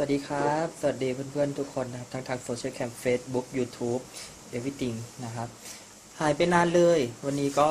สวัสดีครับ สวัสดีเพื่อนๆทุกคนนะครับทั้งทางโซเชียลแคม Facebook YouTube Everything นะครับ หายไปนานเลย วันนี้ก็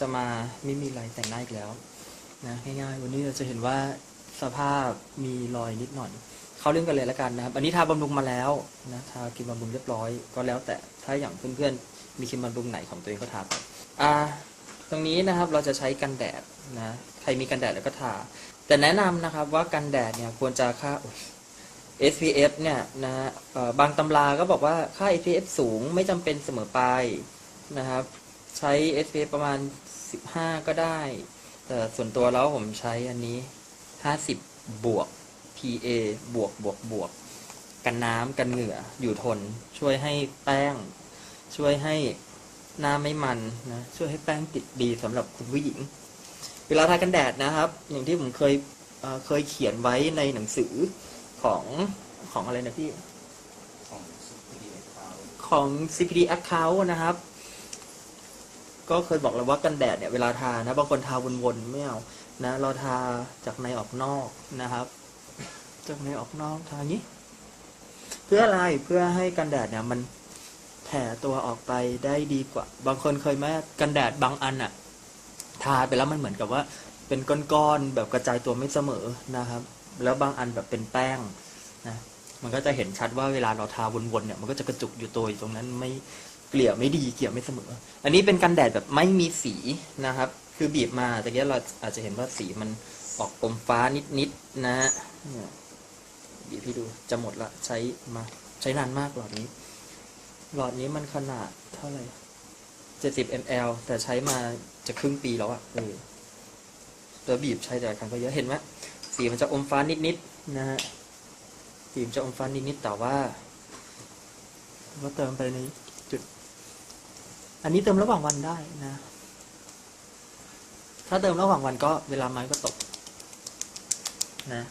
จะมาไม่มีอะไรแต่งหน้าอีกแล้วนะง่ายๆ วันนี้เราจะเห็นว่าสภาพมีรอยนิดหน่อย เข้าเรื่องกันเลยแล้วกันนะครับ อันนี้ทาบำรุงมาแล้วนะทาครีมบำรุงเรียบร้อย ก็แล้วแต่ถ้าอย่างเพื่อนๆ มีครีมบำรุงไหนของตัวเองก็ทาไปอ่าตรงนี้นะครับเราจะใช้กันแดดนะ ใครมีกันแดดแล้วก็ทา แต่แนะนำนะครับว่ากันแดดเนี่ยควรจะค่าอ SPF เนี่ยนะฮะบางตำราก็บอกว่าค่า SPF สูงไม่จำเป็นเสมอไปนะครับ ใช้ SPF ประมาณ 15 ก็ได้ แต่ส่วนตัวแล้วผมใช้อันนี้ 50 บวก PA บวกบวกบวก กันน้ำกันเหงื่ออยู่ทน ช่วยให้แป้ง ช่วยให้หน้าไม่มันนะช่วยให้แป้งติดดีสำหรับคุณผู้หญิง เวลาทากันแดดนะครับ อย่างที่ผมเคยเเคยเขียนไว้ในหนังสือ ของของอะไรนะพี่ของสุขีเขาของ CPD account นะครับ ก็เคยบอกแล้วว่ากันแดดเนี่ยเวลาทานะบางคนทาวนๆไม่เอานะเราทาจากในออกนอกนะครับ จากในออกนอกทาอย่างนี้ เพื่ออะไรเพื่อให้กันแดดเนี่ยมันแผ่ตัวออกไปได้ดีกว่า บางคนเคยไหมกันแดดบางอันอะทาไปแล้วมันเหมือนกับว่า เป็นก้อนๆแบบกระจายตัวไม่เสมอนะครับ แล้วบางอันแบบเป็นแป้งนะมันก็จะเห็นชัดว่าเวลาเราทาวนๆเนี่ยมันก็จะกระจุกอยู่ตัวอยู่ตรงนั้นไม่เกลี่ยไม่ดีเกลี่ยไม่เสมอ อันนี้เป็นกันแดดแบบไม่มีสีนะครับ คือบีบมาแต่เนี้ยเราอาจจะเห็นว่าสีมันออกอมฟ้านิดๆนะเนี่ยบีบให้ดูจะหมดละใช้มาใช้นานมากหลอดนี้ หลอดนี้มันขนาดเท่าไหร่70 ml แต่ใช้มาจะครึ่งปีแล้วอะเออตัวบีบใช้แต่ละครั้งก็เยอะเห็นไหม สีมันจะอมฟ้านิดๆนะฮะสีมันจะอมฟ้านิดๆแต่ว่าก็เติมไปในจุด อันนี้เติมระหว่างวันได้นะ ถ้าเติมระหว่างวันก็เวลาไม้ก็ตกนะ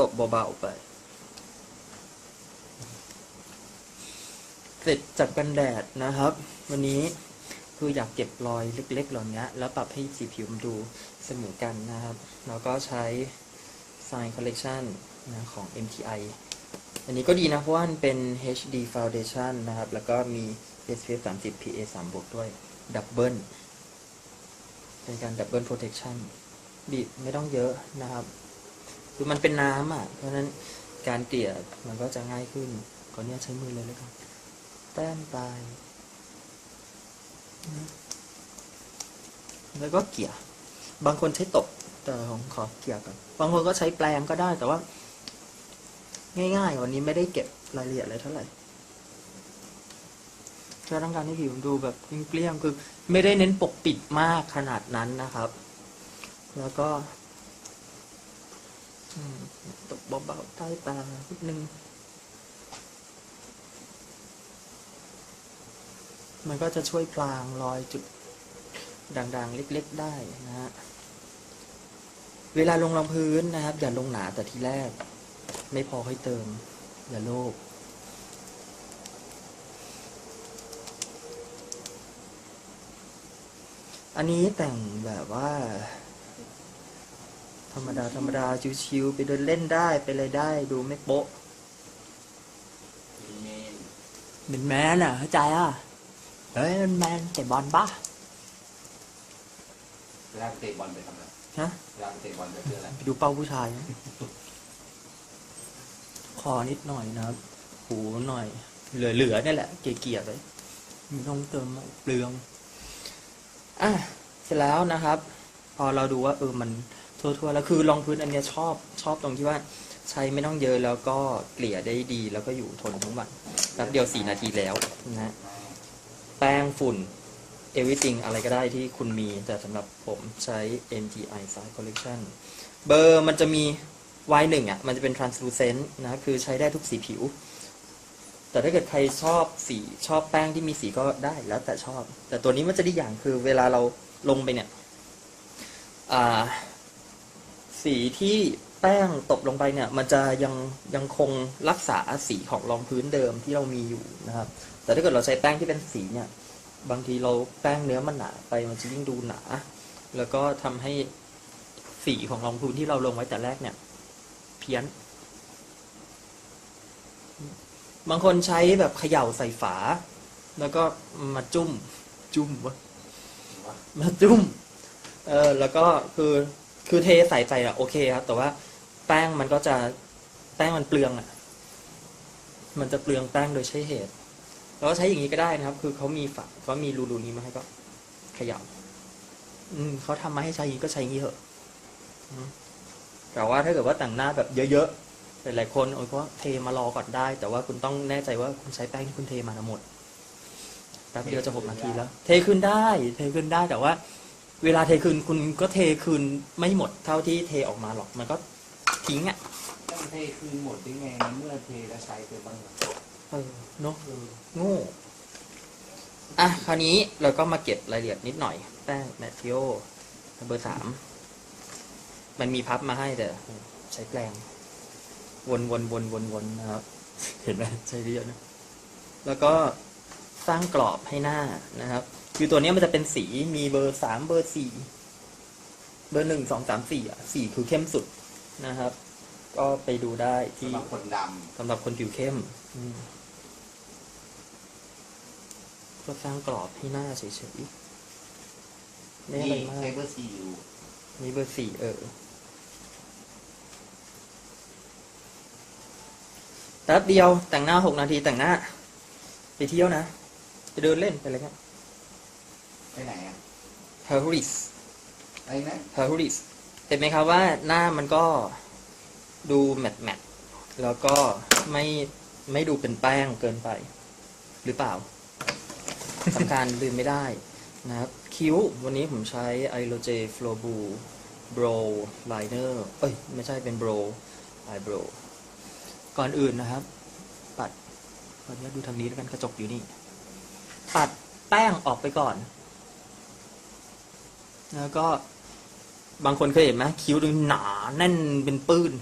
ตกเบาๆไป เสร็จจากกันแดดนะครับ วันนี้คืออยากเก็บรอยเล็กๆเหล่านี้แล้วปรับให้สีผิวมันดูเสมอกันนะครับ แล้วก็ใช้ Sign Collection นะของ MTI อันนี้ก็ดีนะ เพราะว่ามันเป็น HD Foundation นะครับ แล้วก็มี SPF 30 PA 3บวกด้วย ดับเบิลเป็นการดับเบิลโปรเทคชั่นบีบไม่ต้องเยอะนะครับ คือมันเป็นน้ำอะ เพราะนั้นการเกลี่ยมันก็จะง่ายขึ้นขออนุญาตใช้มือเลยแล้วกันแต้มไปแล้วก็เกลี่ย บางคนใช้ตบ แต่ผมขอเกี่ยวก่อนบางคนก็ใช้แปรงก็ได้แต่ว่า ง่าย ๆ วันนี้ไม่ได้เก็บรายละเอียดอะไรเท่าไหร่แค่ต้องการให้ผิวดูแบบเกลี้ยงคือ ไม่ได้เน้นปกปิดมากขนาดนั้นนะครับ แล้วก็ตบเบาๆใต้ตานิดนึงมันก็จะช่วยพลางรอยจุดด่างๆ เล็ก ๆ ได้นะฮะ เวลาลงรองพื้นนะครับ อย่าลงหนาแต่ทีแรก ไม่พอให้เติม อย่าโลภอันนี้แต่งแบบว่า ธรรมดา ธรรมดา ชิวๆไปเดินเล่นได้ไปอะไรได้ ดูไม่โป๊ะมีเมนเป็นแมนอะเข้าใจอะเฮ้ยมันแมนเตะบอลปะเวลาเตะบอลไปทำอะไร ฮะเวลาเตะบอลไปเพื่ออะไรไปดูเป้าผู้ชายนะคอนิดหน่อยนะครับ หูหน่อย เหลือๆเนี่ยแหละ เกลี่ยๆไปไม่ต้องเติมมากเปลืองอะเสร็จแล้วนะครับ พอเราดูว่าเออมันทั่วๆแล้วคือรองพื้นอันเนี้ยชอบชอบตรงที่ว่าใช้ไม่ต้องเยอะแล้วก็เกลี่ยได้ดีแล้วก็อยู่ทนทั้งวันแป๊บเดียวสี่นาทีแล้วนะแป้งฝุ่น everything อะไรก็ได้ที่คุณมี แต่สำหรับผมใช้ MTI Side Collection เบอร์มันจะมี Y1 อะ มันจะเป็น translucent นะ คือใช้ได้ทุกสีผิว แต่ถ้าเกิดใครชอบสีชอบแป้งที่มีสีก็ได้แล้วแต่ชอบ แต่ตัวนี้มันจะดีอย่างคือเวลาเราลงไปเนี่ยอ่าสีที่แป้งตกลงไปเนี่ย มันจะยังยังคงรักษาสีของรองพื้นเดิมที่เรามีอยู่นะครับ แต่ถ้าเกิดเราใช้แป้งที่เป็นสีเนี่ย บางทีเราแป้งเนื้อมันหนาไปมันจะยิ่งดูหนา แล้วก็ทำให้สีของรองพื้นที่เราลงไว้แต่แรกเนี่ย เพี้ยน บางคนใช้แบบเขย่าใส่ฝา แล้วก็มาจุ่ม จุ่มวะว่ามาจุ่ม เออ แล้วก็คือคือเทใส่ใจอะโอเคครับ แต่ว่าแป้งมันก็จะแป้งมันเปลืองอะมันจะเปลืองแป้งโดยใช้เหตุ แล้วก็ใช้อย่างนี้ก็ได้นะครับ คือเขามีฝาเขามีรูๆนี้มาให้ก็ขย่าอืมเขาทำมาให้ใช้อย่างนี้ก็ใช้อย่างนี้เถอะแต่ว่าถ้าเกิดว่าแต่งหน้าแบบเยอะๆหลายๆคนโอ้ยก็เทมารอก่อนได้ แต่ว่าคุณต้องแน่ใจว่าคุณใช้แป้งที่คุณเทมาทั้งหมดแป๊บเดียวจะหกนาทีแล้ว เทขึ้นได้ เทขึ้นได้แต่ว่า เวลาเทคืนคุณก็เทคืนไม่หมดเท่าที่เทออกมาหรอกมันก็ทิ้งอะต้องเทคืนหมดได้ไงเมื่อเทแล้วใช้ไปบ้างล่ะ เออเนาะเออโง่อะ คราวนี้เราก็มาเก็บรายละเอียดนิดหน่อย แป้งแมทธิโอเบอร์สามมันมีพับมาให้แต่ใช้แปลง วนวนวนวนวนนะครับ เห็นไหมใช้เยอะนะแล้วก็สร้างกรอบให้หน้านะครับ คือตัวเนี้ยมันจะเป็นสีมีเบอร์สามเบอร์สี่เบอร์หนึ่งสองสามสี่อะสี่คือเข้มสุดนะครับ ก็ไปดูได้ที่สำหรับคนดสำหรับคนผิวเข้มอืมก็สร้างกรอบให้หน้าเฉยๆำไม่อะไรนี่มาใช้กเบอร์ซีอูนี่เบอร์สี่เออแป๊บเดียวแต่งหน้าหกนาทีแต่งหน้า ไปเที่ยวนะไปเดินเล่นไปอะไรเงี้ยไปไหนอะฮาร์ริส อะไรนะฮาร์ริสเห็นไหมครับว่าหน้ามันก็ ดูแมตต์แมตต์แล้วก็ไม่ไม่ดูเป็นแป้งเกินไป หรือเปล่าสำคัญลืมไม่ได้นะครับคิ้ววันนี้ผมใช้ i l o j f l o b u Brow Liner เอ้ย ไม่ใช่เป็น Brow Eyebrow ก่อนอื่นนะครับ ปัดขออนุญาตดูทางนี้แล้วกันกระจกอยู่นี่ ปัดแป้งออกไปก่อน แล้วก็บางคนเคยเห็นไหมคิ้วดูหนาแน่นเป็นปื้น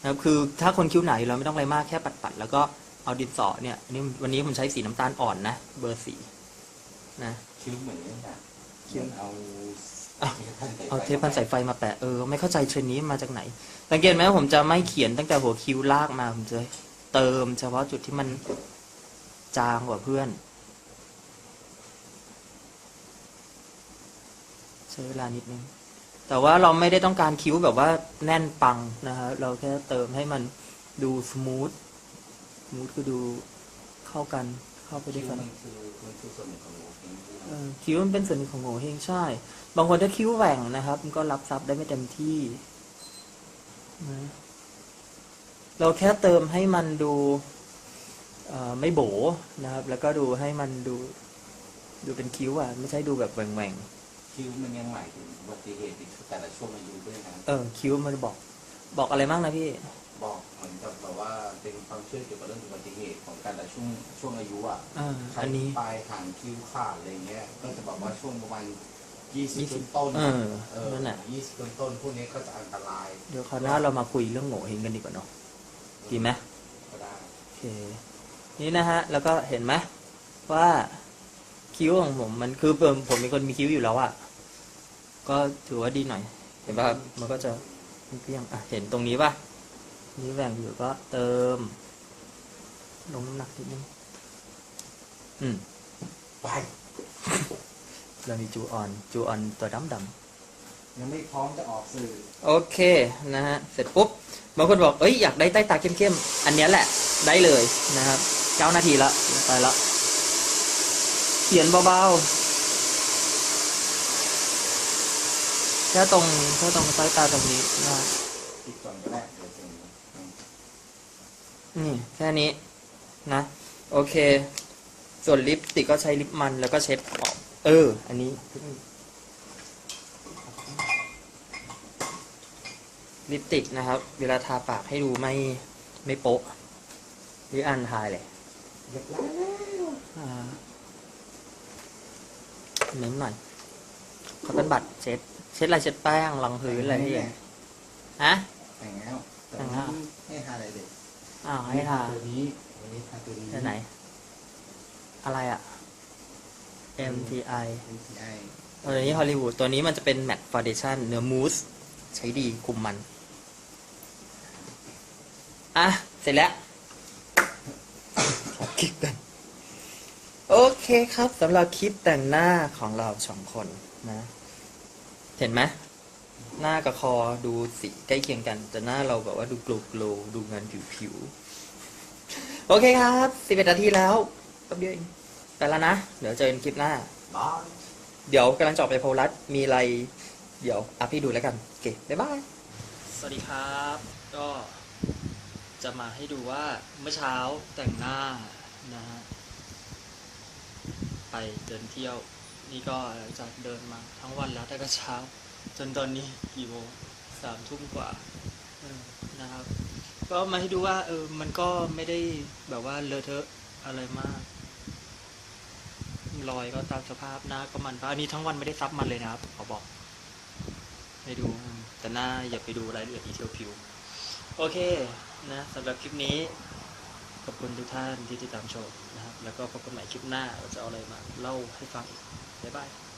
นะครับคือถ้าคนคิ้วไหนเราไม่ต้องอะไรมากแค่ปัดๆแล้วก็เอาดินสอเนี่ยอันนี้วันนี้ผมใช้สีน้ำตาลอ่อนนะ เบอร์สี่นะคิ้วเหมือนนี่นะคิ้วเหมือนเอาอะเทปพันสายไฟเอาเทปพันสายไฟมาแปะเออไม่เข้าใจเทรนด์นี้มาจากไหนสังเกตไหมว่าผมจะไม่เขียนตั้งแต่หัวคิ้วลากมาผมจะเติม เฉพาะจุดที่มันจางกว่าเพื่อนใช้เวลานิดนึง แต่ว่าเราไม่ได้ต้องการคิ้วแบบว่าแน่นปังนะฮะเราแค่เติมให้มันดูสมูทสมูทคือดูเข้ากันเข้าไปด้คิ้ววยกันมันคือมันคือส่วนหนึ่งของโลกนี้เออคิ้วมันเป็นส่วนหนึ่งของโงเฮงใช่ บางคนถ้าคิ้วแหว่งนะครับ มันก็รับซับได้ไม่เต็มที่นะเราแค่เติมให้มันดูเอ่อไม่โบนะครับ แล้วก็ดูให้มันดู ดูเป็นคิ้วอะ ไม่ใช่ดูแบบแหว่ง คิ้วมันยังหมายถึงอุบัติเหตุในแต่ละช่วงอายุด้วยนะๆเออคิ้วมันบอก บอกอะไรบ้างนะพี่ บอกเหมือนกับแบบว่าเป็นความเชื่อเกี่ยวกับเรื่องอุบัติเหตุของแต่ละช่วงช่วงอายุอะอ่าใครอันนี้ ปลายหางคิ้วขาดอะไรเงี้ย ก็จะบอกว่าช่วงประมาณยี่ยี่สิสิบบต้นเออเออนั่นแหละ ยี่สิบต้นต้นๆพวกนี้ก็จะอันตรายเดี๋ยวคราวหน้าเรามาคุยเรื่องโง่เฮงกันดีกว่าเนาะดีไหมก็ได้โอเค นี่นะฮะ แล้วก็เห็นไหมว่าคิ้วของผมมันคือผมผมเป็นคนมีคิ้วอยู่แล้วอะ่ะ ก็ถือว่าดีหน่อย เห็นป่ะครับมันก็จะเปรี้ยงอะเห็นตรงนี้ป่ะนี่แหว่งอยู่ก็เติม ลงน้ำหนักนิดนึงอืมไปเรามีจูออน จูออนตัวดำดำยังไม่พร้อมจะออกสื่อ โอเคนะฮะ เสร็จปุ๊บบางคนบอก เอ้ย อยากได้ใต้ตาเข้มๆ อันเนี้ยแหละ ได้เลยนะครับ เก้านาทีละ ไปละ เขียนเบาๆ แค่ตรงแค่ตรงใต้ตาตรงนี้นะนี่แค่นี้นะ โอเค ส่วนลิปติกก็ใช้ลิปมันแล้วก็เช็ดออก เออ อันนี้ ลิปติกนะครับ เวลาทาปากให้ดูไม่ไม่โป๊ะ หรืออันทายเลยเรียบร้อยแล้วอ่าเน้นหน่อยคอตตอนบัตเช็ด ช็ดอะไรเช็ดแป้งรองพื้นอะไรที่อย่างฮะแต่งแล้วแต่งแล้วให้ทาอะไรเด็กอ้าวให้ทาตัวนี้วันนี้ทาตัวนี้ที่ไหน อะไรอะ MTI MTI ตัวนี้ฮอลลีวูดตัวนี้มันจะเป็นแมตต์ฟ u n เดชั่นเนื้อมูสใช้ดีคุมมัน อะ เสร็จแล้วคลิปแต่งโอเคครับสำหรับคลิปแต่งหน้าของเราสองคนนะ เห็นไหมหน้ากับคอดูสีใกล้เคียงกัน แต่หน้าเราแบบว่าดูโกลโกลดูงานผิวผิวๆโอเคครับสิบเอ็ดนาทีแล้วแป๊บเดียวเองไปแล้วนะ เดี๋ยวเจอกันคลิปหน้าบายเดี๋ยวกำลังจะออกไปโพลัสมีอะไร เดี๋ยวอัพให้ดูแล้วกัน โอเค บ๊ายบาย สวัสดีครับ ก็จะมาให้ดูว่าเมื่อเช้าแต่งหน้านะฮะ ไปเดินเที่ยว นี่ก็หลังจากเดินมาทั้งวันแล้วแต่ก็เช้า จนตอนนี้กี่โมงสามทุ่มกว่าออนะครับ ก็มาให้ดูว่าเออมันก็ไม่ได้แบบว่าเลอะเทอะอะไรมากรอยก็ตามสภาพหน้าก็มันอันนี้ทั้งวันไม่ได้ซับมันเลยนะครับขอบอกให้ดู แต่หน้าอย่าไปดูรายละเอียดดีเทลผิว โอเคนะสำหรับคลิปนี้ ขอบคุณทุกท่านที่ติดตามชมนะครับ แล้วก็พบกันใหม่คลิปหน้าว่าจะเอาอะไรมาเล่าให้ฟังอีก บ๊ายบาย